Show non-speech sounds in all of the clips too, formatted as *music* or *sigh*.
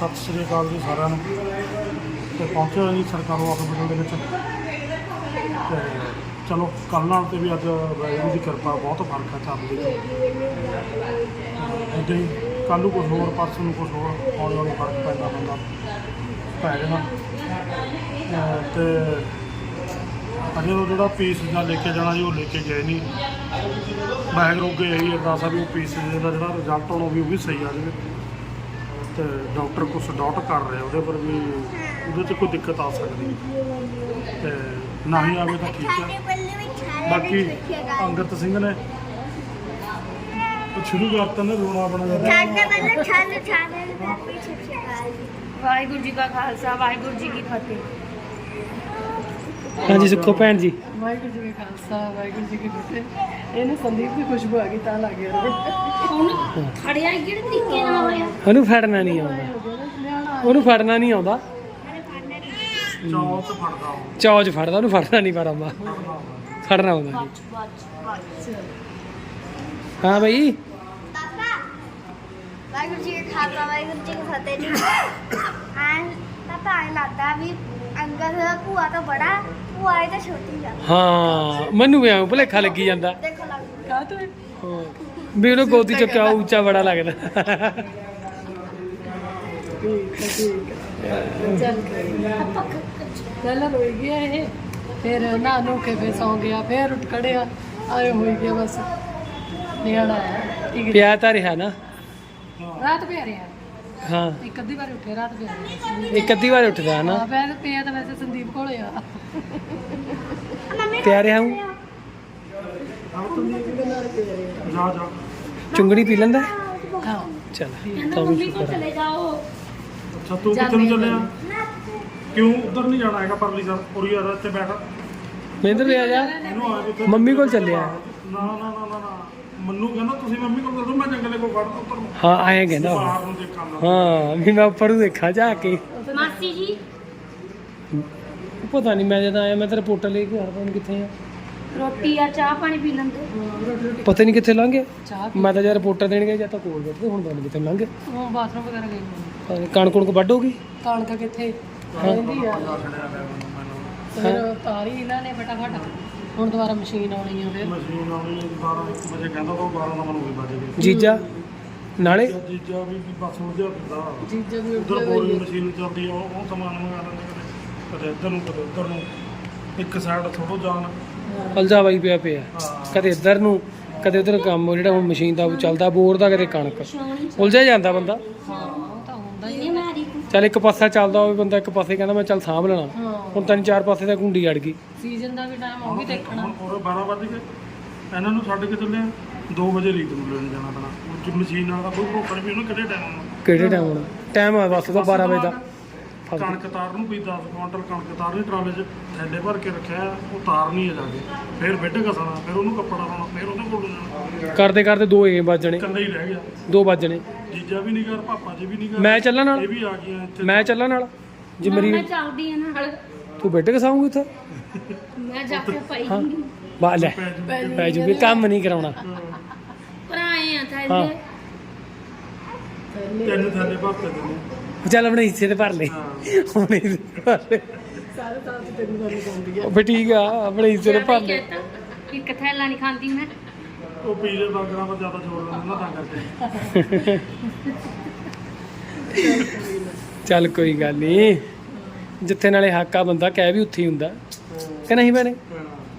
ਸਤਿ ਸ੍ਰੀ ਅਕਾਲ ਜੀ ਸਾਰਿਆਂ ਨੂੰ। ਤੇ ਪਹੁੰਚੇ ਹੋਏ ਜੀ ਸਰਕਾਰੀ ਹਸਪਤਾਲ ਦੇ ਵਿੱਚ। ਤੇ ਚਲੋ, ਕੱਲ੍ਹ ਨਾਲ ਤੇ ਵੀ ਅੱਜ ਵਾਹਿਗੁਰੂ ਦੀ ਕਿਰਪਾ, ਬਹੁਤ ਫ਼ਰਕ ਹੈ ਚੱਲਦੀ ਹੈ ਇੱਦਾਂ ਹੀ ਕੱਲ੍ਹ ਨੂੰ ਕੁਝ ਹੋਰ, ਪਰਸੋਂ ਨੂੰ ਕੁਝ ਹੋਰ, ਹੌਲੀ ਹੌਲੀ ਫ਼ਰਕ ਪੈਂਦਾ ਪੈਂਦਾ ਪੈ ਜਾਣਾ। ਅਹ ਤੇ ਅਜੇ ਉਹ ਜਿਹੜਾ ਪੀਸ ਦਾ ਲੈ ਕੇ ਜਾਣਾ ਜੀ, ਉਹ ਲੈ ਕੇ ਗਏ ਨਹੀਂ। ਵਾਹਿਗੁਰੂ ਅੱਗੇ ਇਹੀ ਅਰਦਾਸ ਆ ਵੀ ਉਹ ਪੀਸ ਦਾ ਜਿਹੜਾ ਰਿਜ਼ਲਟ ਆਉਣਾ ਵੀ, ਉਹ ਵੀ ਸਹੀ ਆ ਜਾਵੇ। ਤੇ ਡਾਕਟਰ ਕੁਛ ਡਾਟ ਕਰ ਰਹੇ ਉਹਦੇ ਪਰ ਵੀ ਉਹਦੇ 'ਚ ਕੋਈ ਦਿੱਕਤ ਆ ਸਕਦੀ ਹੈ। ਤੇ ਨਾ ਹੀ ਆਵੇ ਤਾਂ ਠੀਕ ਹੈ। ਬਾਕੀ ਅੰਗਤ ਸਿੰਘ ਨੇ ਉਹ ਸ਼ੁਰੂ ਕਰਤਾ ਨੇ ਰੋਣਾ ਆਪਣਾ ਜ਼ਿਆਦਾ। ਵਾਹਿਗੁਰੂ ਜੀ ਕਾ ਖਾਲਸਾ ਵਾਹਿਗੁਰੂ ਜੀ ਕੀ ਫਤਿਹ। ਹਾਂਜੀ ਸੁੱਖੋ ਭੈਣ ਜੀ। ਵਾਹਿਗੁਰੂ ਜੀ ਕਾ ਖਾਲਸਾ ਵਾਹਿਗੁਰੂ ਜੀ ਕੀ ਫਤਿਹ। ਇਹਨੂੰ ਸੰਦੀਪ ਦੀ ਖੁਸ਼ਬੂ ਆ ਗਈ ਤਾਂ ਲੱਗ ਗਿਆ ਹੁਣ ਖੜਿਆ ਕਿਹੜੇ ਤਰੀਕੇ ਨਾਲ ਹੋਇਆ? ਉਹਨੂੰ ਫੜਨਾ ਨਹੀਂ ਆਉਂਦਾ। ਉਹਨੂੰ ਫੜਨਾ ਨਹੀਂ ਆਉਂਦਾ। ਚੌਥ ਫੜਦਾ ਉਹ। ਚੌਜ ਫੜਦਾ ਉਹਨੂੰ ਫੜਨਾ ਨਹੀਂ ਪਰ ਆਉਂਦਾ ਫੜਨਾ ਆਉਂਦਾ ਹਾਂ ਬਈ। ਵਾਹਿਗੁਰੂ ਜੀ ਕਾ ਖਾਲਸਾ ਵਾਹਿਗੁਰੂ ਜੀ ਕੀ ਫਤਿਹ ਜੀ। *coughs* ਆਂ ਪਤਾ ਨਹੀਂ ਲੱਗਦਾ ਵੀ ਅੰਗਦ ਭੂਆ ਤਾਂ ਬੜਾ ਭੂਆ ਇਹ ਤਾਂ ਛੋਟੀ ਆ। ਹਾਂ ਮੈਨੂੰ ਵੀ ਐਂ ਭੁਲੇਖਾ ਲੱਗੀ ਜਾਂਦਾ। ਦੇਖੋ ਲੱਗ ਕਾ ਤੂੰ ਹਾਂ। ਵੀ ਉਹਨੂੰ ਗੋਦੀ ਚੁੱਕਿਆ ਉਹ ਉੱਚਾ ਬੜਾ ਲੱਗਦਾ। ਠੀਕ ਹੈ ਠੀਕ ਹੈ ਚੱਲ ਚੱਲ ਰੋਈ ਗਿਆ ਇਹ ਫਿਰ ਨਾ ਨੂੰ ਕੇ ਫੇ ਸੌ ਗਿਆ ਫਿਰ ਉੱਠ ਖੜਿਆ ਆਏ ਹੋਈ ਗਿਆ ਬਸ। ਨਿਆਣਾ ਹੈ ਠੀਕ ਹੈ। ਪਿਆ ਤਾਂ ਰਿਹਾ ਨਾ। ਰਾਤ ਪਿਆ ਰਿਹਾ। ਹਾਂ। ਇੱਕ ਅੱਧੀ ਵਾਰ ਉੱਠੇ ਰਾਤ ਪਿਆ ਰਿਹਾ ਇੱਕ ਅੱਧੀ ਵਾਰ ਉੱਠਦਾ ਨਾ। ਹਾਂ ਮੈਂ ਪਿਆ ਤਾਂ ਵੈਸੇ ਸੰਦੀਪ ਕੋਲ ਆ। ਪਿਆ ਰਿਹਾ ਹੂੰ ਜਾ ਜਾ ਚੁੰਗੜੀ ਪੀ ਲੈਂਦਾ? ਹਾਂ। ਚਲ ਤਾਂ ਵੀ ਮੰਮੀ ਕੋਲ ਸ਼ੁਕਰ ਹੈ ਜਾਓ ਅੱਛਾ ਤੂੰ ਕਿੱਥੇ ਨੂੰ ਚੱਲਿਆ? ਕਿਉਂ ਉਧਰ ਨਹੀਂ ਜਾਣਾ ਹੈਗਾ ਪਰਲੀ ਸਾਈਡ ਪੂਰੀ ਆ ਇੱਥੇ ਬੈਠ। ਮਹਿੰਦਰ ਵੀ ਆ ਜਾ। ਇਹਨੂੰ ਆ ਜਿੱਥੇ ਮੰਮੀ ਕੋਲ ਚੱਲਿਆ। ਨਾ ਨਾ ਨਾ ਨਾ ਨਾ। ਮੰਨੂ ਕਹਿੰਦਾ ਤੁਸੀਂ ਮੰਮੀ ਕੋਲ ਚੱਲੋ ਮੈਂ ਜੰਗਲੇ ਕੋਲ ਕੱਢ ਉੱਤਰ ਨੂੰ। ਹਾਂ ਆਏ ਕਹਿੰਦਾ ਉਹ। ਬਾਹਰ ਨੂੰ ਦੇਖਾਂ ਮੈਂ ਹਾਂ ਵੀ ਮੈਂ ਉੱਪਰ ਨੂੰ ਦੇਖਾਂ ਜਾ ਕੇ। ਮਾਸੀ ਜੀ? ਪਤਾ ਨਹੀਂ ਮੈਂ ਜਦੋਂ ਆਇਆ ਮੈਂ ਤੇਰਾ ਪੋਟਾ ਲੈ ਕੇ ਆ ਰਿਹਾ ਕਿੱਥੇ ਆ? ਰੋਟੀ ਆ ਚਾਹ ਪਾਣੀ ਪੀ ਲੈਂਦੇ। ਪਤਾ ਨਹੀਂ ਕਿੱਥੇ ਲੰਘ ਗਏ ਚਾਹ ਮੈਂ ਤਾਂ ਯਾਰ ਰਿਪੋਰਟਰ ਦੇਣ ਗਿਆ ਜਾਂ ਤਾਂ ਕੋਲ ਬੈਠਦੇ ਹੁਣ ਪਤਾ ਨਹੀਂ ਕਿੱਥੇ ਲੰਘ ਗਏ ਉਹ ਬਾਥਰੂਮ ਵਗੈਰਾ ਗਈ ਹੋਣੀ। ਪਤਾ ਕਣਕ ਕੁਣਕ ਵੱਢ ਹੋਗੀ ਕਣਕ ਕਿੱਥੇ? ਰਹਿੰਦੀ ਆ। ਫਿਰ ਤਾਰੀ ਇਹਨਾਂ ਨੇ ਫਟਾਫਟ। ਹੁਣ ਦੁਬਾਰਾ ਮਸ਼ੀਨ ਆਉਣੀ ਆ ਫਿਰ। ਮਸ਼ੀਨ ਆਉਣੀ 12 1 ਵਜੇ ਕਹਿੰਦਾ ਤਾਂ 12 ਦਾ ਮੈਨੂੰ ਵੀ ਵੱਜ ਗਏ ਜੀਜਾ? ਨਾਲੇ? ਜੀਜਾ ਵੀ ਵੀ ਬਸ ਉਲਝਿਆ ਫਿਰਦਾ। ਜੀਜਾ ਵੀ ਉਧਰ ਬੋਰੀ ਮਸ਼ੀਨ ਚੱਲਦੀ ਆ ਉਹ ਉਹ ਸਮਾਨ ਮੰਗਾ ਲੈਂਦੇ ਕਦੇ ਕਦੇ ਇੱਧਰ ਨੂੰ ਕਦੇ ਉੱਧਰ ਨੂੰ। ਇੱਕ ਸਾਈਡ ਥੋੜੋ ਜਾਣ। ਅਲਜਾ ਬਾਈ ਪਿਆ ਪਿਆ। ਹਾਂ। ਕਦੇ ਇੱਧਰ ਨੂੰ ਕਦੇ ਉਧਰ ਕੰਮ ਜਿਹੜਾ ਹੁਣ ਮਸ਼ੀਨ ਦਾ ਉਹ ਚੱਲਦਾ ਬੋਰ ਦਾ ਕਦੇ ਕਣਕ। ਉਲਝਿਆ ਜਾਂਦਾ ਬੰਦਾ? ਹਾਂ ਹੁੰਦਾ ਹੀ ਚੱਲ ਇੱਕ ਪਾਸਾ ਚੱਲਦਾ ਹੋਵੇ ਬੰਦਾ ਇੱਕ ਪਾਸੇ ਕਹਿੰਦਾ ਮੈਂ ਚੱਲ ਸਾਂਭ ਲੈਣਾ। ਹਾਂ। ਹੁਣ ਤਿੰਨ ਚਾਰ ਪਾਸੇ ਤਾਂ ਗੁੰਡੀ ਅੜ ਗਈ। ਸੀਜ਼ਨ ਦਾ ਵੀ ਟਾਈਮ ਉਹ ਵੀ ਦੇਖਣਾ। ਹੁਣ ਪੂਰੇ 12 ਵਜੇ ਗਏ। ਇਹਨਾਂ ਨੂੰ ਛੱਡ ਕੇ ਚੱਲੇ 2 ਵਜੇ ਲੀਕ ਨੂੰ ਲੈਣ ਜਾਣਾ ਪੈਣਾ। ਉਹ ਮਸ਼ੀਨ ਨਾਲ ਦਾ ਕੋਈ ਭਰੋਸਾ ਨਹੀਂ ਵੀ ਉਹਨੂੰ ਕਿਹੜੇ ਟਾਈਮ ਆਉਣਾ? ਕਿਹੜੇ ਟਾਈਮ ਹੋਣਾ ਟਾਈਮ ਆ ਬਸ ਉਹਦਾ 12 ਵਜੇ ਦਾ। ਕਣਕ ਤਾਰ ਨੂੰ ਵੀ 10 ਕੁਆਂਟਲ ਕਣਕ ਤਾਰਨੀ ਟਰਾਲੇ 'ਚ ਥੈਲੇ ਭਰ ਕੇ ਰੱਖਿਆ ਉਹ ਤਾਰਨੀ ਹੈ ਜਾ ਕੇ। ਫਿਰ ਬਿੱਡ ਘਸਣਾ ਫਿਰ ਉਹਨੂੰ ਕੱਪੜਾ ਲਾਉਣਾ ਫਿਰ ਉਹਦੇ ਕੋਲ ਜਾਣਾ ਕਰਦੇ ਕਰਦੇ ਦੋ ਏ ਵੱਜਣੇ ਇਕੱਲੇ ਹੀ ਰਹਿ ਗਿਆ। ਦੋ ਵੱਜਣੇ ਜੀਜਾ ਵੀ ਨਹੀਂ ਕਰ ਪਾਪਾ ਜੀ ਵੀ ਨਹੀਂ ਕਰ ਮੈਂ ਚੱਲਾਂ ਨਾਲ। ਇਹ ਵੀ ਆ ਗਈਆਂ ਇੱਥੇ। ਮੈਂ ਚੱਲਾਂ ਨਾਲ। ਜੇ ਮੇਰੀ ਮੈਂ ਚੱਲਦੀ ਆ ਨਾਲ। ਤੂੰ ਬੈਠ ਕੇ ਸਾਉਂਗੀ ਉੱਥੇ? ਮੈਂ ਜਾ ਕੇ ਪਾਈ ਹਾਂ। ਬਾ ਲੈ ਪੈ ਜੂਗੀ। ਕੰਮ ਨਹੀਂ ਕਰਾਉਣਾ। ਭਰਾਏ ਆ ਹਾਂ। ਤਿੰਨ ਥੈਲੇ ਭਰਤੇ ਦਿੰਦੇ ਚੱਲ ਆਪਣੇ ਹਿੱਸੇ ਤੇ ਭਰ ਲੈ। ਹਾਂ। ਹੁਣ ਹਿੱਸੇ ਤੇ ਭਰ ਲੈ। ਸਾਰੇ ਤੇ ਤੈਨੂੰ ਗੱਲ ਪਾਉਂਦੀ ਆ। ਉਹ ਵੀ ਠੀਕ ਆ ਆਪਣੇ ਹਿੱਸੇ ਤੇ ਭਰ ਲੈ। ਇੱਕ ਥੈਲਾ ਨਹੀਂ ਖਾਂਦੀ ਮੈਂ। ਉਹ ਪੀਲੇ ਬਾਗਰਾਂ ਪਰ ਜ਼ਿਆਦਾ ਜ਼ੋਰ ਲਾਉਂਦੇ ਨਾ ਤਾਂ ਕਰਕੇ। ਚੱਲ ਕੋਈ ਗੱਲ ਨਹੀਂ ਜਿੱਥੇ ਨਾਲੇ ਹੱਕ ਆ ਬੰਦਾ ਕਹਿ ਵੀ ਉੱਥੇ ਹੀ ਹੁੰਦਾ। ਕਿ ਨਹੀਂ ਭੈਣੇ?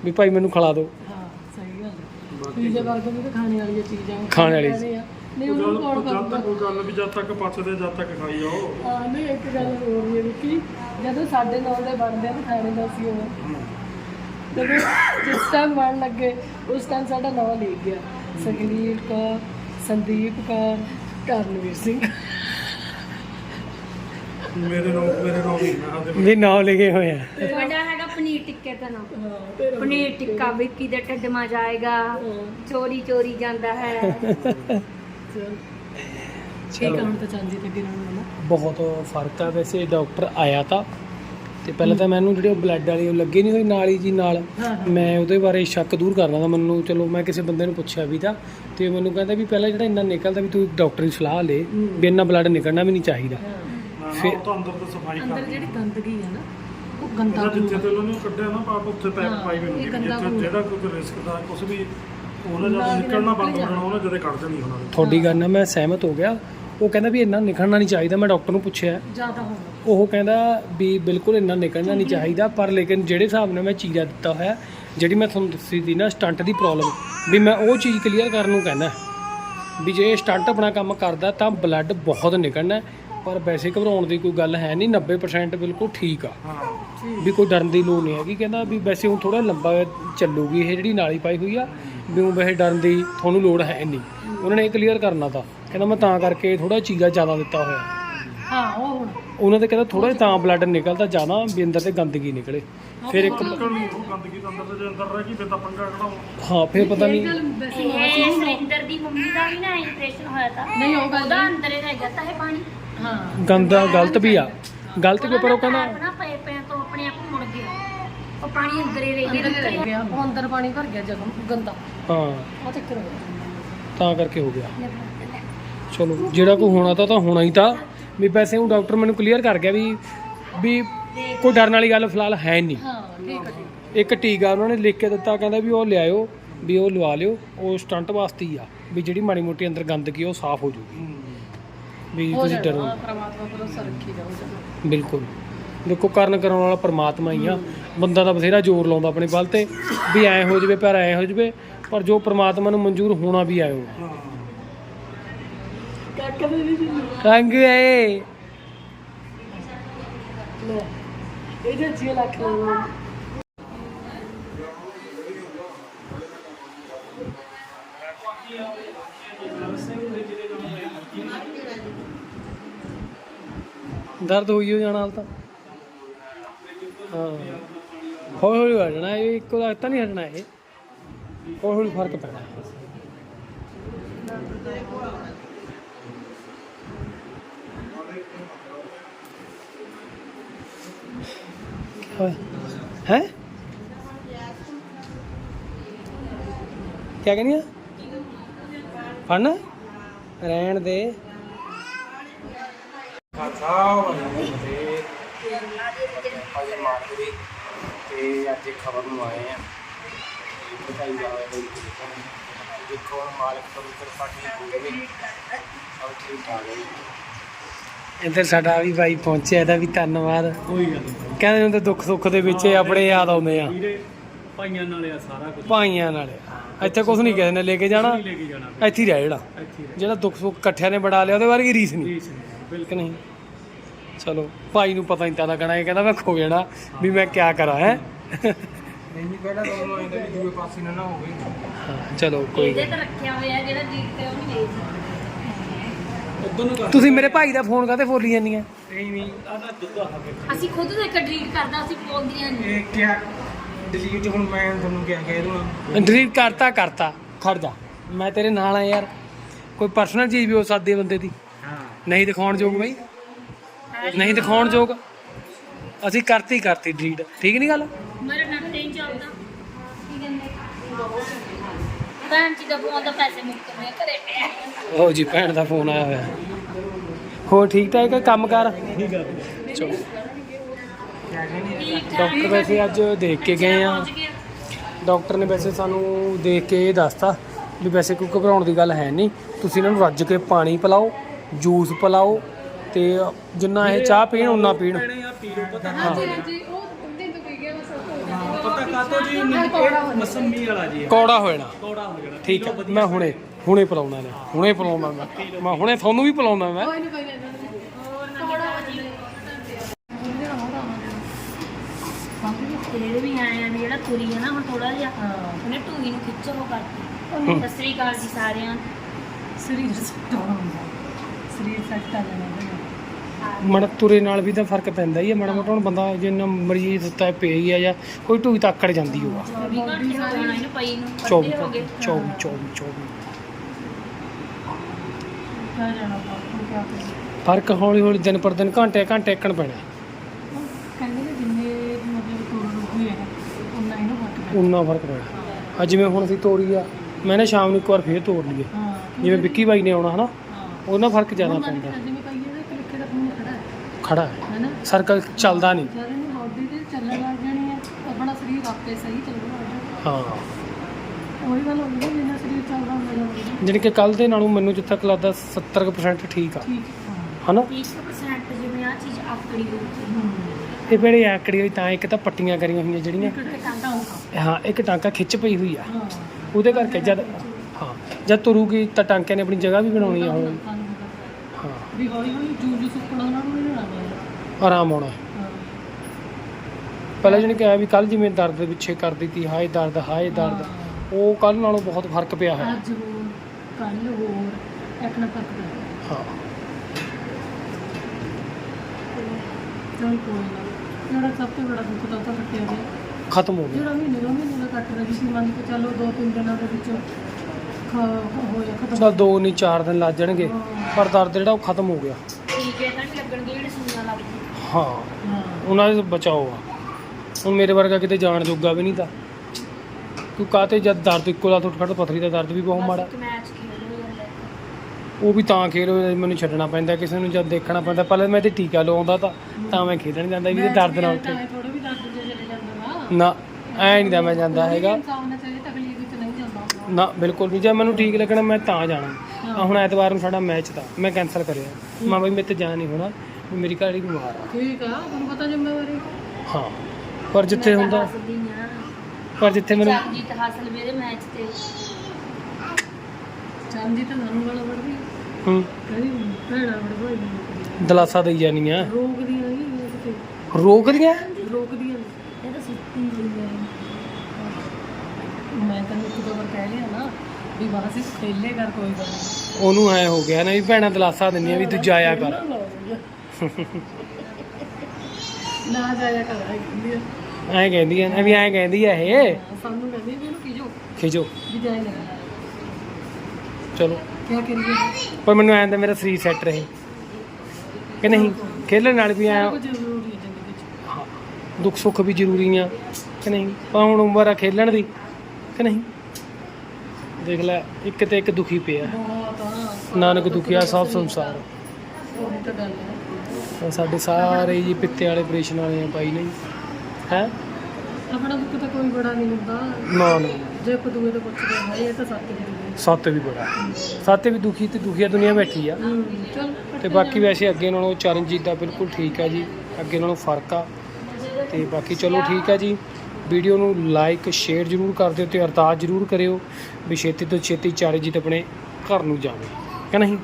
ਵੀ ਭਾਈ ਮੈਨੂੰ ਖਿਲਾ ਦਿਓ। ਹਾਂ ਸਹੀ ਗੱਲ ਹੈ ਪੀਜ਼ਾ 버ਗਰ ਵੀ ਤਾਂ ਖਾਣੇ ਵਾਲੀ ਚੀਜ਼ਾਂ ਖਾਣ ਵਾਲੀ ਆ। ਨਹੀਂ ਉਹਨੂੰ ਕੌਣ ਜਦ ਕਰੂਗਾ ਤੱਕ ਕੋਈ ਗੱਲ ਵੀ ਜਦ ਤੱਕ ਪਚਦੇ ਜਦ ਤੱਕ ਖਾਈ ਜਾਓ। ਹਾਂ ਨਹੀਂ ਇੱਕ ਗੱਲ ਹੋਰ ਵੀ ਹੈ ਕਿ ਜਦੋਂ ਸਾਡੇ ਨਾਲ ਦੇ ਬਣਦੇ ਆ ਨਾ ਖਾਣੇ ਦਾ ਸੀ ਉਹ। ਜਦੋਂ ਜਿਸ ਟਾਈਮ ਬਣ ਲੱਗੇ ਉਸ ਟਾਈਮ ਸਾਡਾ ਨਾਮ ਲੈ ਗਿਆ। ਸੰਗਲੀਪ ਕੌਰ ਸੰਦੀਪ ਕੌਰ ਕਰਨਵੀਰ ਸਿੰਘ। ਮੇਰੇ ਨਾਲ ਮੇਰੇ ਨਾਲ ਨਹੀਂ ਮੈਂ ਆਦੇ ਵੀ ਨਾਮ ਲਿਖੇ ਹੋਏ ਆ। ਵੱਡਾ ਹੈਗਾ ਪਨੀਰ ਟਿੱਕੇ ਦਾ ਨਾਮ ਪਨੀਰ ਟਿੱਕਾ ਵਿੱਕੀ ਦੇ ਢਿੱਡ ਮਾ ਜਾਏਗਾ। ਚੋਰੀ ਚੋਰੀ ਜਾਂਦਾ ਹੈ। ਚਲ। ਠੀਕ ਆ ਹੁਣ ਤਾਂ ਚਾਂਦੀ ਤੇ ਗਿਰਨ ਵਾਲਾ ਬਹੁਤ ਫ਼ਰਕ ਆ ਵੈਸੇ ਡਾਕਟਰ ਆਇਆ ਤਾਂ। ਤੇ ਪਹਿਲਾਂ ਤਾਂ ਮੈਨੂੰ ਜਿਹੜੀ ਬਲੱਡ ਵਾਲੀ ਉਹ ਲੱਗੀ ਨਹੀਂ ਹੋਈ ਨਾਲ ਹੀ ਜੀ ਨਾਲ। ਹਾਂ, ਮੈਂ ਉਹਦੇ ਬਾਰੇ ਸ਼ੱਕ ਦੂਰ ਕਰਨਾ ਤਾਂ ਮੈਨੂੰ ਚਲੋ ਮੈਂ ਕਿਸੇ ਬੰਦੇ ਨੂੰ ਪੁੱਛਿਆ ਵੀ ਤਾਂ। ਤੇ ਮੈਨੂੰ ਕਹਿੰਦਾ ਵੀ ਪਹਿਲਾਂ ਜਿਹੜਾ ਇੰਨਾ ਨਿਕਲਦਾ ਵੀ ਤੂੰ ਡਾਕਟਰ ਦੀ ਸਲਾਹ ਲੈ ਵੀ ਇੰਨਾ ਬਲੱਡ ਨਿਕਲਣਾ ਵੀ ਨਹੀਂ ਚਾਹੀਦਾ। ਨਾ ਫਿਰ- ਉਹ ਤਾਂ ਅੰਦਰ ਤੋਂ ਸਫ਼ਾਈ ਅੰਦਰ ਜਿਹੜੀ ਗੰਦਗੀ ਹੈ ਨਾ ਉਹ ਗੰਦਾ ਉਹਦਾ ਜਿੱਥੇ ਤੇ ਉਹਨਾਂ ਕੱਢਿਆ ਨਾ ਪਾਪ ਉੱਥੇ ਪੈਪ ਹਾਂ, ਪਾਈ ਵੀ ਇਹ ਹੁੰਦੀ ਗੰਦਾ ਜਿੱਥੇ ਖੂਨ। ਜਿਹੜਾ ਕੋਈ ਰਿਸਕ ਦਾ ਕੁਝ ਵੀ ਉਹਨੇ ਨਾ, ਜਦ ਨਿਕਲਣਾ ਬੰਦ ਹੋ ਨਿਕਲ ਜਾਣਾ ਉਹਨੇ ਜਦੇ ਕੱਢ ਦੇਣੀ ਉਹਨਾਂ ਨੇ ਤੁਹਾਡੀ ਗੱਲ ਨਾਲ ਮੈਂ ਸਹਿਮਤ ਹੋ ਗਿਆ। ਉਹ ਕਹਿੰਦਾ ਵੀ ਇੰਨਾ ਨਿਕਲਣਾ ਨਹੀਂ ਚਾਹੀਦਾ ਮੈਂ ਡਾਕਟਰ ਨੂੰ ਪੁੱਛਿਆ। ਜ਼ਿਆਦਾ ਹੋਣਾ ਉਹ ਕਹਿੰਦਾ ਵੀ ਬਿਲਕੁਲ ਇੰਨਾ ਨਿਕਲਣਾ ਨਹੀਂ ਚਾਹੀਦਾ ਪਰ ਲੇਕਿਨ ਜਿਹੜੇ ਹਿਸਾਬ ਨਾਲ ਮੈਂ ਚੀਰਾ ਦਿੱਤਾ ਹੋਇਆ ਜਿਹੜੀ ਮੈਂ ਤੁਹਾਨੂੰ ਦੱਸੀ ਸੀ ਨਾ ਸਟੰਟ ਦੀ ਪ੍ਰੋਬਲਮ ਵੀ ਮੈਂ ਉਹ ਚੀਜ਼ ਕਲੀਅਰ ਕਰਨ ਨੂੰ ਕਹਿੰਦਾ ਵੀ ਜੇ ਸਟੰਟ ਆਪਣਾ ਕੰਮ ਕਰਦਾ ਤਾਂ ਬਲੱਡ ਬਹੁਤ ਨਿਕਲਣਾ ਹੈ, ਪਰ ਵੈਸੇ ਘਬਰਾਉਣ ਦੀ ਕੋਈ ਗੱਲ ਹੈ ਨਹੀਂ 90% ਬਿਲਕੁਲ ਠੀਕ ਆ। ਹਾਂ। ਵੀ ਕੋਈ ਡਰਨ ਦੀ ਲੋੜ ਨਹੀਂ ਹੈਗੀ ਕਹਿੰਦਾ ਵੀ ਵੈਸੇ ਹੁਣ ਥੋੜਾ ਲੰਬਾ ਚੱਲੂਗੀ ਇਹ ਜਿਹੜੀ ਨਾਲੀ ਪਾਈ ਹੋਈ ਆ ਵੀ ਉਹ ਵੈਸੇ ਡਰਨ ਦੀ ਤੁਹਾਨੂੰ ਲੋੜ ਹੈ ਨਹੀਂ ਉਹਨਾਂ ਨੇ ਇਹ ਕਲੀਅਰ ਕਰਨਾ ਤਾਂ। ਕਹਿੰਦਾ ਮੈਂ ਤਾਂ ਕਰਕੇ ਥੋੜਾ ਚੀਰਾ ਜ਼ਿਆਦਾ ਦਿੱਤਾ ਹੋਇਆ। ਹਾਂ ਉਹ ਹੁਣ। ਉਹਨਾਂ ਦੇ ਕਹਿੰਦਾ ਥੋੜਾ ਤਾਂ ਬਲੱਡ ਨਿਕਲਦਾ ਜ਼ਿਆਦਾ ਵੀ ਅੰਦਰ ਤੇ ਗੰਦਗੀ ਨਿਕਲੇ। ਫਿਰ ਇੱਕ ਨਿਕਲਣੀ ਉਹ ਗੰਦਗੀ ਤਾਂ ਅੰਦਰ ਤੇ ਜੇ ਅੰਦਰ ਰਹਿ ਗਈ ਫਿਰ ਤਾਂ ਪੰਗਾ ਕਢਾਉਂ ਹਾਂ ਫਿਰ ਪਤਾ ਨਹੀਂ। ਗੱਲ ਵੈਸੇ ਇਹ ਸੁਰਿੰਦਰ ਦੀ ਮੰਮੀ ਦਾ ਵੀ ਨਾ ਇੰਪ੍ਰੈਸ਼ਨ ਹੋਇਆ ਤਾਂ। ਨਹੀਂ ਉਹ ਗੱਲ ਉਹਦਾ ਨਹੀਂ। ਅੰਦਰ ਹੀ ਰਹਿ ਗਿਆ ਤਾਂ ਇਹ ਪਾਣੀ। ਹਾਂ। ਗੰਦਾ ਗਲਤ ਵੀ ਆ। ਗਲਤ ਵੀ ਪਰ ਉਹ ਕਹਿੰਦਾ ਪਏ ਤੋਂ ਆਪਣੇ ਆਪ ਉਹ ਪਾਣੀ ਅੰਦਰ ਹੀ ਰਹਿ ਗਿਆ ਅੰਦਰ ਗਿਆ। ਉਹ ਅੰਦਰ ਪਾਣੀ ਭਰ ਗਿਆ ਜਗਮ ਗੰਦਾ। ਹਾਂ। ਉਹ ਚੱਕਰ ਹੋ ਗਿਆ ਤਾਂ ਕਰਕੇ ਹੋ ਗਿਆ। ਚਲੋ ਜਿਹੜਾ ਕੋਈ ਹੋਣਾ ਤਾਂ ਤਾਂ ਹੋਣਾ ਹੀ ਤਾਂ। ਵੀ ਵੈਸੇ ਉਹ ਡਾਕਟਰ ਮੈਨੂੰ ਕਲੀਅਰ ਕਰ ਗਿਆ ਵੀ ਵੀ ਕੋਈ ਡਰਨ ਵਾਲੀ ਗੱਲ ਫਿਲਹਾਲ ਹੈ ਨਹੀਂ ਹਾਂ ਠੀਕ ਹੈ ਠੀਕ ਇੱਕ ਟੀਕਾ ਉਹਨਾਂ ਨੇ ਲਿਖ ਕੇ ਦਿੱਤਾ ਕਹਿੰਦਾ ਵੀ ਉਹ ਲਿਆਇਓ ਵੀ ਉਹ ਲਵਾ ਲਿਓ ਉਹ ਸਟੰਟ ਵਾਸਤੇ ਹੀ ਆ। ਵੀ ਜਿਹੜੀ ਮਾੜੀ ਮੋਟੀ ਅੰਦਰ ਗੰਦਗੀ ਉਹ ਸਾਫ਼ ਹੋ ਜੂਗੀ। ਵੀ ਹੋ ਤੁਸੀਂ ਡਰੋ। ਜਾਣਾ ਪ੍ਰਮਾਤਮਾ ਭਰੋਸਾ ਰੱਖੀ ਜਾਓ ਜਦੋਂ ਬਿਲਕੁਲ। ਦੇਖੋ ਕਰਨ ਕਰਾਉਣ ਵਾਲਾ ਪਰਮਾਤਮਾ ਹੀ ਆ। ਬੰਦਾ ਤਾਂ ਬਥੇਰਾ ਜ਼ੋਰ ਲਾਉਂਦਾ ਆਪਣੇ ਬਲ ਤੇ ਵੀ ਐ ਹੋ ਜਵੇ ਪਰ ਐ ਹੋ ਜਵੇ, ਪਰ ਜੋ ਪਰਮਾਤਮਾ ਨੂੰ ਮਨਜ਼ੂਰ ਹੋਣਾ ਵੀ ਆਇਓ ਰੰਗ ਏ ਇਹਦੇ 6 ਲੱਖ ਲਾਉਣਾ ਦਰਦ ਹੋਈ ਹੋ ਜਾਣਾ ਹਾਲ ਤਾਂ। ਹਾਂ। ਹੌਲੀ ਹੌਲੀ ਹਟਣਾ ਇਹ ਇੱਕੋ ਦਾ ਤਾਂ ਨਹੀਂ ਹਟਣਾ ਇਹ। ਹੌਲੀ ਹੌਲੀ ਫ਼ਰਕ ਪੈਣਾ। ਹੈ? ਕੀ ਕਹਿੰਦੀ ਆ? ਫੜਨਾ? ਰਹਿਣ ਦੇ। ਅਜੇ ਮਾਰਕਰੀ ਤੇ ਅੱਜ ਖਬਰ ਨੂੰ ਆਏ ਆ ਤੇ ਬਤਾਈ ਜਾਵੇ ਹੋਈ ਦੇਖੋ ਹੁਣ ਮਾਲਕ ਤੋਂ ਕਿਰਪਾ ਠੀਕ ਹੋ ਗਈ। ਸਭ ਠੀਕ ਠਾਕ ਹੈ ਜੀ। ਇੱਧਰ ਸਾਡਾ ਵੀ ਭਾਈ ਪਹੁੰਚਿਆ ਇਹਦਾ ਵੀ ਧੰਨਵਾਦ। ਕੋਈ ਗੱਲ ਨਹੀਂ। ਕਹਿੰਦੇ ਹੁੰਦੇ ਦੁੱਖ ਸੁੱਖ ਦੇ ਵਿੱਚ ਇਹ ਆਪਣੇ ਯਾਦ ਆਉਂਦੇ ਆ। ਵੀਰੇ ਭਾਈਆਂ ਨਾਲ ਆ ਸਾਰਾ ਕੁਝ ਭਾਈਆਂ ਨਾਲ ਇੱਥੇ ਕੁਝ ਨਹੀਂ ਕਿਸੇ ਨੇ ਲੈ ਕੇ ਜਾਣਾ। ਲੈ ਕੇ ਜਾਣਾ। ਇੱਥੇ ਹੀ ਰਹਿ ਇੱਥੇ ਹੀ ਜਿਹੜਾ ਦੁੱਖ ਸੁੱਖ ਇਕੱਠਿਆਂ ਨੇ ਬਣਾ ਲਿਆ ਉਹਦੇ ਬਾਰੇ ਕੀ ਰੀਸ ਨਹੀਂ। ਰੀਸ ਨਹੀਂ। ਬਿਲਕੁਲ ਨਹੀਂ? ਚਲੋ ਭਾਈ ਨੂੰ ਪਤਾ ਨਹੀਂ ਤਾਂ ਲੱਗਣਾ ਇਹ ਕਹਿੰਦਾ ਮੈਂ ਖੋ ਜਾਣਾ ਵੀ ਮੈਂ ਕਿਆ ਕਰਾਂ ਹੈ? ਨਹੀਂ ਨਹੀਂ ਪਹਿਲਾਂ ਤਾਂ ਉਹਨੂੰ ਆਉਂਦਾ ਵੀ ਦੂਏ ਪਾਸੇ ਨਾ ਨਾ ਹੋਵੇ। ਚਲੋ ਕੋਈ ਇਹਦੇ ਗੱਲ ਤਾਂ ਰੱਖਿਆ ਹੋਇਆ ਜਿਹੜਾ ਜੀਤ ਤੇ ਉਹ ਨਹੀਂ ਲੈ ਉਦੋਂ ਨੂੰ ਨੀ। ਤੁਸੀਂ ਮੇਰੇ ਭਾਈ ਦਾ ਫੋਨ ਕਾਤੇ ਫੋਲੀ ਜਾਂਦੀਆਂ ਨਹੀਂ ਨਹੀਂ ਆਦਾ ਦੁੱਧ ਆ ਕੇ ਅਸੀਂ ਖੁਦ ਦੇ ਡਿਲੀਟ ਕਰਦਾ ਅਸੀਂ ਬੋਲਦੀਆਂ ਨਹੀਂ ਇਹ ਕਿਆ ਡਿਲੀਟ ਹੁਣ ਮੈਂ ਤੁਹਾਨੂੰ ਕਿਆ ਕਹਿ ਦੂੰਗਾ ਡਿਲੀਟ ਕਰਤਾ ਕਰਤਾ ਖੜ ਜਾ। ਮੈਂ ਤੇਰੇ ਨਾਲ ਆ ਯਾਰ। ਕੋਈ ਪਰਸਨਲ ਚੀਜ਼ ਵੀ ਹੋ ਸਕਦੀ ਹੈ ਬੰਦੇ ਦੀ। ਹਾਂ। ਨਹੀਂ ਦਿਖਾਉਣ ਯੋਗ ਬਈ। ਨਹੀਂ ਦਿਖਾਉਣ ਯੋਗ। ਅਸੀਂ ਕਰਤੀ ਕਰਤੀ ਡਿਲੀਟ ਠੀਕ ਨਹੀਂ ਗੱਲ? ਮੇਰੇ ਨੱਟ ਨਹੀਂ ਚੱਲਦਾ। ਕੀ ਕਹਿੰਦੇ ਭੈਣ ਜੀ ਦਾ ਫੋਨ ਦਾ ਪੈਸੇ ਮੁੱਕ ਗਏ ਘਰੇ ਉਹ ਜੀ ਭੈਣ ਦਾ ਫੋਨ ਆਇਆ ਹੋਇਆ। ਹੋਰ ਠੀਕ ਠਾਕ ਹੈ? ਕੰਮ ਕਰ? ਠੀਕ ਆ ਚਲੋ। ਡਾਕਟਰ ਵੈਸੇ ਅੱਜ ਦੇਖ ਕੇ ਗਏ ਆ। ਡਾਕਟਰ ਨੇ ਵੈਸੇ ਸਾਨੂੰ ਦੇਖ ਕੇ ਇਹ ਦੱਸਤਾ ਵੀ ਵੈਸੇ ਕੋਈ ਘਬਰਾਉਣ ਦੀ ਗੱਲ ਹੈ ਨਹੀਂ। ਤੁਸੀਂ ਇਹਨਾਂ ਨੂੰ ਰੱਜ ਕੇ ਪਾਣੀ ਪਿਲਾਓ ਜੂਸ ਪਿਲਾਓ ਤੇ ਜਿੰਨਾ ਇਹ ਚਾਹ ਪੀਣ ਉਨਾ ਪੀਣ। ਆ ਪੀਰੋ ਪਤਾ ਹਾਂਜੀ ਹਾਂਜੀ ਉਹ ਦਿਨ ਤੋਂ ਕੀ ਗਿਆ ਬਸ ਉਹ ਹੋ ਗਿਆ ਪਤਾ ਕਾਤੋਂ ਜੀ? ਇਹ ਮਸੰਮੀ ਵਾਲਾ ਜੀ ਕੌੜਾ ਹੋ ਜਾਣਾ। ਕੋੜਾ ਹੋ ਜਾਣਾ। ਠੀਕ ਹੈ ਮੈਂ ਹੁਣੇ ਹੁਣੇ ਪਿਲਾਉਣਾ ਨੇ ਹੁਣੇ ਪਿਲਾਉਣਾ ਮੈਂ। ਮੈਂ ਹੁਣੇ ਤੁਹਾਨੂੰ ਵੀ ਪਿਲਾਉਣਾ ਮੈਂ। ਕੋਈ ਨਹੀਂ ਕੋਈ ਨਹੀਂ ਤੇਰੇ ਵੀ। ਆਏ ਆ ਵੀ ਜਿਹੜਾ ਤੁਰੀ ਹੈ ਨਾ ਹੁਣ ਥੋੜਾ ਜਿਹਾ ਹਾਂ। ਉਹਨੇ ਢੂਈ ਨੂੰ ਖਿੱਚੋ ਉਹ ਕਰਤੀ ਸਤਿ ਸ੍ਰੀ ਅਕਾਲ ਜੀ ਸਾਰਿਆਂ। ਸਰੀਰ ਸੱਟ ਹੁੰਦਾ ਸਰੀਰ ਸੱਟ ਮਨ ਤੁਰੇ ਨਾਲ ਵੀ ਤਾਂ ਫ਼ਰਕ ਪੈਂਦਾ ਹੀ ਹੈ ਮਾੜਾ ਮੋਟਾ ਹੁਣ ਬੰਦਾ ਜਿੰਨਾ ਮਰੀਜ਼ ਸੁੱਤਾ ਪਿਆ ਹੀ ਆ ਜਾਂ ਕੋਈ ਢੂਈ ਤਾਂ ਆਕੜ ਜਾਂਦੀ ਹੋਊਗਾ 24 ਘੰਟੇ ਹੋ ਜਾਣਾ ਇਹਨੂੰ ਪਈ ਨੂੰ 24 ਅੱਧੇ ਹੋ ਗਏ 24 24 24 ਆ ਜਾਣਾ ਬਾਪੂ ਕਿਆ ਕਰੀਏ ਫ਼ਰਕ ਹੌਲੀ ਹੌਲੀ ਦਿਨ ਪਰ ਦਿਨ ਘੰਟੇ ਘੰਟੇ ਇੱਕਣ ਪੈਣਾ। ਕਹਿੰਦੇ ਨੇ ਜਿੰਨੇ ਮਤਲਬ ਤੋੜਨ ਨੂੰ ਹੈ ਉਨਾ ਇਹਨੂੰ ਫ਼ਰਕ ਪੈਣਾ। ਅੱਜ ਜਿਵੇਂ ਹੁਣ ਅਸੀਂ ਤੋਰੀ ਆ ਮੈਂ ਨਾ ਸ਼ਾਮ ਨੂੰ ਇੱਕ ਵਾਰ ਫੇਰ ਤੋੜ ਲਈਏ। ਜਿਵੇਂ ਵਿੱਕੀ ਬਾਈ ਨੇ ਆਉਣਾ ਹਨਾ ਉਹਨਾਂ ਫ਼ਰਕ ਜ਼ਿਆਦਾ ਪੈਂਦਾ ਮੰਨ ਕੇ ਜਿਵੇਂ ਕਹੀਏ ਨਾ ਕਿ ਲਿਖੇ ਦਾ ਫੋਨ ਖੜਾ ਹੈ। ਸਰਕਲ ਚੱਲਦਾ ਨਹੀਂ। ਜਦ ਇਹਨੂੰ ਬਾਡੀ ਤੇ ਚੱਲਣ ਲੱਗ ਜਾਣੀ ਹੈ ਆਪਣਾ ਸਰੀਰ ਆਪੇ ਸਹੀ ਚੱਲਣਾ ਲੱਗ ਜਾਣਾ। ਹਾਂ। ਉਹੀ ਗੱਲ ਹੁੰਦੀ ਹੈ ਜਿੰਨਾ ਸਰੀਰ ਚੱਲਦਾ ਹੁੰਦਾ ਜਾਂਦਾ ਜਾਣੀ ਕਿ ਕੱਲ ਦੇ ਨਾਲੋਂ ਮੈਨੂੰ ਜਿੱਥੇ ਤੱਕ ਲੱਗਦਾ 70% ਠੀਕ ਆ। ਠੀਕ ਹਾਂ। ਹਨਾ? 30% ਜਿਵੇਂ ਆ ਚੀਜ਼ ਆਕੜੀ ਹੋਈ ਸੀ ਇਹ ਬੜੇ ਆਕੜੀ ਹੋਈ ਤਾਂ ਇੱਕ ਤਾਂ ਪੱਟੀਆਂ ਕਰੀਆਂ ਹੋਈਆਂ ਜਿਹੜੀਆਂ। ਇੱਕ ਟਾਂਕਾ ਹੁੰਦਾ ਹਾਂ ਇੱਕ ਟਾਂਕਾ ਖਿੱਚ ਪਈ ਹੋਈ ਆ। ਹਾਂ। ਉਹਦੇ ਕਰਕੇ ਜਦ ਹਾਂ। ਜਦ ਤੁਰੂਗੀ ਤਾਂ ਟਾਂਕੇ ਨੇ ਆਪਣੀ ਜਗ੍ਹਾ ਵੀ ਬਣਾਉਣੀ ਆ ਪਤਾ। ਹਾਂ। ਵੀ ਹੌਲੀ ਹੌਲੀ ਜੂ ਜੂ ਸੁੱਕਣਾ ਉਹਨਾਂ ਨੂੰ ਨਹੀਂ ਲੈਣਾ ਪੈਂਦਾ ਆਰਾਮ ਆਉਣਾ। ਹਾਂ। ਪਹਿਲਾਂ ਜਿਹਨੇ ਕਿਹਾ ਵੀ ਕੱਲ ਜਿਵੇਂ ਦਰਦ ਦੇ ਪਿੱਛੇ ਕਰਦੀ ਤੀ ਹਾਏ ਦਰਦ ਹਾਏ ਦਰਦ। ਉਹ ਕੱਲ ਨਾਲੋਂ ਬਹੁਤ ਫ਼ਰਕ ਪਿਆ ਹੈ। ਅੱਜ ਹੋਰ ਕੱਲ ਹੋਰ ਇੱਕ ਨਾ ਫ਼ਰਕ ਪਿਆ। ਹਾਂ। ਚਲ ਕੋਈ ਨਾ ਜਿਹੜਾ ਸਭ ਤੋਂ ਬੜਾ ਦੁੱਖ ਤਾਂ ਉਹ ਤਾਂ ਕੱਟਿਆ ਗਿਆ। ਖਤਮ ਹੋ ਗਿਆ। ਜਿਹੜਾ ਮਹੀਨੇ ਦਾ ਮਹੀਨੇ ਦਾ ਕੱਟ ਰਹੀ ਸੀ ਮੰਨ ਕੇ ਚੱਲੋ ਦੋ ਤਿੰਨ ਦਿਨਾਂ ਦੇ ਵਿੱਚ ਖਾ ਹੋਇਆ ਖਤਮ। ਚਲ ਦੋ ਨਹੀਂ ਚਾਰ ਦਿਨ ਲੱਗ ਜਾਣਗੇ ਪਰ ਦਰਦ ਜਿਹੜਾ ਉਹ ਖਤਮ ਹੋ ਗਿਆ ਠੀਕ ਹੈ ਤਾਂ ਨਹੀਂ ਲੱਗਣਗੇ ਜਿਹੜੇ ਸੁਣਨ ਲੱਗ ਗਏ ਹਾਂ। ਉਹਨਾਂ ਦੇ ਬਚਾਓ ਆ। ਹੁਣ ਮੇਰੇ ਵਰਗਾ ਕਿਤੇ ਜਾਣ ਜੋਗਾ ਵੀ ਨਹੀਂ ਤਾਂ। ਕਿਉਂ ਕਾਤੇ ਜਦ ਦਰਦ ਇੱਕੋ ਲੱਤ ਉੱਠ ਖੜ ਪਥਰੀ ਦਾ ਦਰਦ ਵੀ ਬਹੁਤ ਮਾੜਾ। ਇੱਕ ਮੈਚ ਖੇਡ ਹੋ ਜਾਂਦਾ ਉਹ ਵੀ ਤਾਂ ਖੇਲ ਹੋਇਆ ਮੈਨੂੰ ਛੱਡਣਾ ਪੈਂਦਾ ਕਿਸੇ ਨੂੰ ਜਦ ਦੇਖਣਾ ਪੈਂਦਾ। ਪਹਿਲਾਂ ਮੈਂ ਤੇ ਟੀਕਾ ਲਵਾਉਂਦਾ ਤਾਂ ਤਾਂ ਮੈਂ ਖੇਡਣ ਜਾਂਦਾ ਵੀ ਤੇ ਦਰਦ ਨਾਲ ਉੱਠੇ ਥੋੜਾ ਵੀ ਦਰਦ ਜੇ ਚਲੇ ਜਾਂਦਾ ਨਾ ਨਾ ਐ ਨਹੀਂ ਦਾ ਮੈਂ ਜਾਂਦਾ ਹੈਗਾ। ਇਨਸਾਨ ਨੇ ਚਾਹੀਏ ਤਕਲੀਫ ਵਿੱਚ ਨਹੀਂ ਜਾਂਦਾ ਨਾ ਬਿਲਕੁਲ ਨਹੀਂ ਜੇ ਮੈਨੂੰ ਠੀਕ ਲੱਗਣਾ ਮੈਂ ਤਾਂ ਜਾਣਾ। ਆ ਹੁਣ ਐਤਵਾਰ ਨੂੰ ਸਾਡਾ ਮੈਚ ਤਾਂ ਮੈਂ ਕੈਨਸਲ ਕਰਿਆ। ਮੈਂ ਬਈ ਮੇਰੇ ਤੇ ਜਾ ਨਹੀਂ ਹੋਣਾ। ਮੇਰੀ ਘਰ ਹੀ ਬਿਮਾਰ ਆ ਠੀਕ ਆ ਤੁਹਾਨੂੰ ਪਤਾ ਜ਼ਿੰਮੇਵਾਰੀ? ਹਾਂ ਪਰ ਜਿੱਥੇ ਹੁੰਦਾ ਪਰ ਜਿੱਥੇ ਮੈਨੂੰ ਜੀਤ ਹਾਸਲ ਮੇਰੇ ਮੈਚ ਤੇ। ਚੰਦੀ ਤਾਂ ਸਾਨੂੰ ਵਾਲਾ ਵੜਦੀ ਹੂੰ। ਕਦੀ ਭੈਣਾ ਵੜਵਾਈ ਨਹੀਂ ਦਲਾਸਾ ਦੇਈ ਜਾਨੀ ਆ ਰੋਕਦੀਆਂ ਨਹੀਂ ਰੋਕਦੀਆਂ? ਰੋਕਦੀਆਂ। ਇਹ ਤਾਂ ਸੁੱਤੀ ਹੋਈ ਹੈ ਮੈਂ ਤੈਨੂੰ ਇੱਕ ਦੋ ਵਾਰ ਕਹਿ ਲਿਆ ਨਾ ਵੀ ਬਸ ਇਸ ਖੇਲੇ ਕਰ ਕੋਈ ਗੱਲ ਉਹਨੂੰ ਐ ਹੋ ਗਿਆ ਨਾ ਵੀ ਭੈਣਾਂ ਦਲਾਸਾ ਦਿੰਦੀਆਂ ਵੀ ਤੂੰ ਜਾਇਆ ਕਰ। ਨਾ ਜਾਇਆ ਕਰ ਆਈ ਕਹਿੰਦੀ ਆ। ਐਂ ਕਹਿੰਦੀਆਂ ਨੇ ਵੀ ਐਂ ਕਹਿੰਦੀ ਆ ਇਹ। ਹਾਂ, ਸਾਨੂੰ ਕਹਿੰਦੀ ਵੀ ਇਹਨੂੰ ਕੀਜੋ ਖਿਜੋ। ਵੀ ਜਾਏ ਨਾ ਚਲੋ। ਕੀ ਕਰੀਏ? ਪਰ ਮੈਨੂੰ ਐਂ ਤਾਂ ਮੇਰਾ ਸਰੀਰ ਸੈੱਟ ਰਹੇ। ਕਿ ਨਹੀਂ ਖੇਲਣ ਨਾਲ ਵੀ ਐਂ ਸਾਰਾ ਕੁਝ ਜ਼ਰੂਰੀ ਹੈ ਜ਼ਿੰਦਗੀ 'ਚ ਹਾਂ, ਦੁੱਖ ਸੁੱਖ ਵੀ ਜ਼ਰੂਰੀ ਆ। ਕਿ ਨਹੀਂ ਪਰ ਹੁਣ ਉਮਰ ਆ ਖੇਲਣ ਦੀ। ਕਿ ਨਹੀਂ? ਦੇਖ ਲੈ ਇੱਕ ਤੇ ਇੱਕ ਦੁਖੀ ਪਿਆ। ਬਹੁਤ ਆ ਨਾਨਕ ਦੁਖੀਆ ਸਭ ਸੰਸਾਰ। ਉਹੀ ਤਾਂ ਗੱਲ ਹੈ। ਇਹ ਸਾਡੇ ਸਾਰੇ ਜੀ ਪਿੱਤੇ ਵਾਲੇ ਆਪਰੇਸ਼ਨ ਵਾਲੇ ਆ ਬਾਈ ਨਹੀਂ ਹੈ? ਆਪਣਾ ਤਾਂ ਕੋਈ ਬੜਾ ਨਹੀਂ ਹੁੰਦਾ। ਨਾ ਨਾ। ਜੇ ਇੱਕ ਦੂਏ ਤੋਂ ਪੁੱਛਦੇ ਹਾਂ ਇਹ ਤਾਂ ਸੱਤ ਦੀ ਦੁਨੀਆ ਸੱਤ ਵੀ ਬੜਾ। ਸੱਤ ਵੀ ਦੁਖੀ ਤੇ ਦੁਖੀਆ ਦੁਨੀਆ ਬੈਠੀ ਆ। ਤੇ ਬਾਕੀ ਵੈਸੇ ਅੱਗੇ ਨਾਲੋਂ ਚਰਨਜੀਤ ਦਾ ਬਿਲਕੁਲ ਠੀਕ ਹੈ ਜੀ। ਅੱਗੇ ਨਾਲੋਂ ਫ਼ਰਕ ਆ। ਤੇ ਬਾਕੀ ਚਲੋ ਠੀਕ ਹੈ ਜੀ। ਵੀਡੀਓ ਨੂੰ ਲਾਈਕ ਸ਼ੇਅਰ ਜਰੂਰ ਕਰ ਦਿਓ ਤੇ ਅਰਦਾਸ ਜਰੂਰ ਕਰਿਓ ਵੀ ਛੇਤੀ ਤੋਂ ਛੇਤੀ ਚਰਨਜੀਤ ਆਪਣੇ ਘਰ ਨੂੰ ਜਾਵੇ। ਕਿ ਨਹੀਂ?